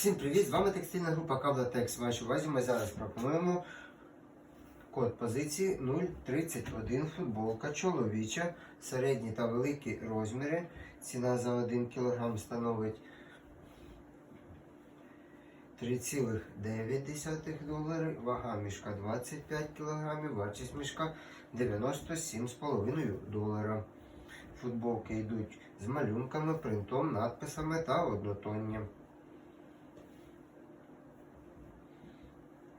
Всім привіт! З вами текстильна група Кавлатекс. В вашій увазі ми зараз пропонуємо код позиції 031 футболка чоловіча, середні та великі розміри. Ціна за 1 кг становить 3,9 долари, вага мішка 25 кг, вартість мішка 97,5 долара. Футболки йдуть з малюнками, принтом, надписами та однотонням.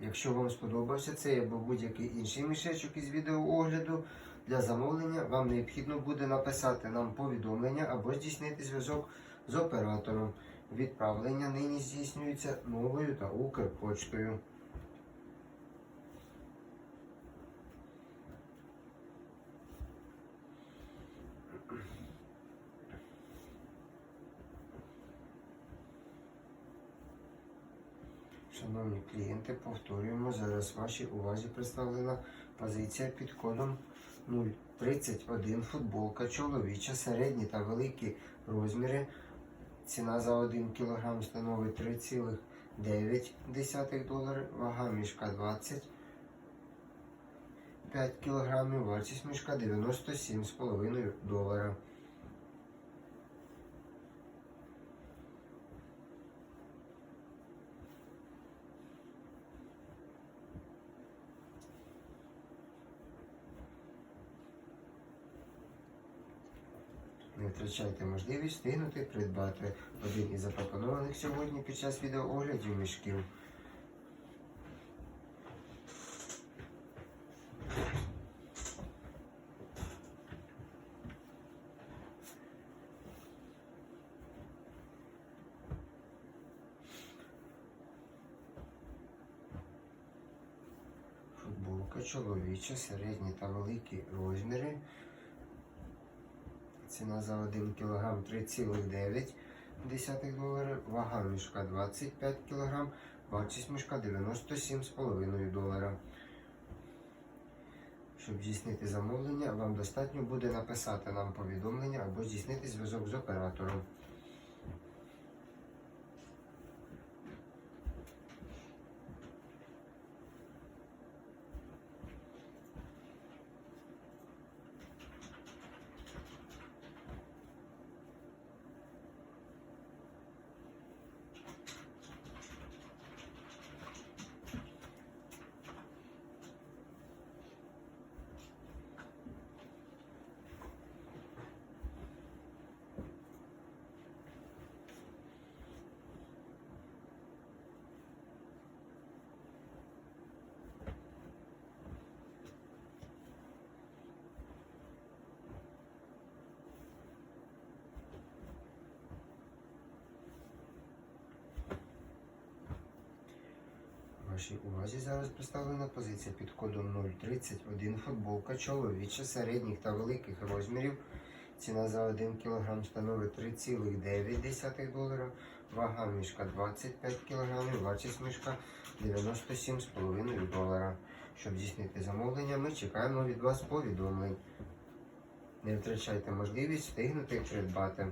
Якщо вам сподобався цей або будь-який інший мішечок із відеоогляду, для замовлення вам необхідно буде написати нам повідомлення або здійснити зв'язок з оператором. Відправлення нині здійснюється новою та Укрпочтою. Шановні клієнти, повторюємо, зараз вашій увазі представлена позиція під кодом 031 футболка чоловіча, середні та великі розміри. Ціна за 1 кг становить 3,9 долари, вага мішка 25 кг, вартість мішка 97,5 долара. Не втрачайте можливість встигнути придбати один із запропонованих сьогодні під час відеооглядів мішків. Футболка чоловіча, середні та великі розміри. Ціна за 1 кг 3,9 доларів, вага мішка 25 кг, вартість мішка 97,5 долара. Щоб здійснити замовлення, вам достатньо буде написати нам повідомлення або здійснити зв'язок з оператором. Вашій увазі зараз представлена позиція під кодом 031 футболка чоловіча середніх та великих розмірів. Ціна за 1 кг становить 3,9 долара, вага мішка 25 кг, вартість мішка 97,5 долара. Щоб здійснити замовлення, ми чекаємо від вас повідомлень. Не втрачайте можливість встигнути придбати.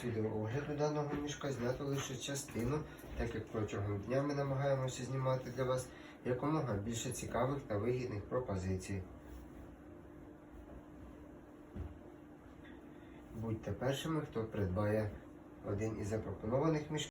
Час відеоогляду даного мішка знято лише частину, так як протягом дня ми намагаємося знімати для вас якомога більше цікавих та вигідних пропозицій. Будьте першими, хто придбає один із запропонованих мішків.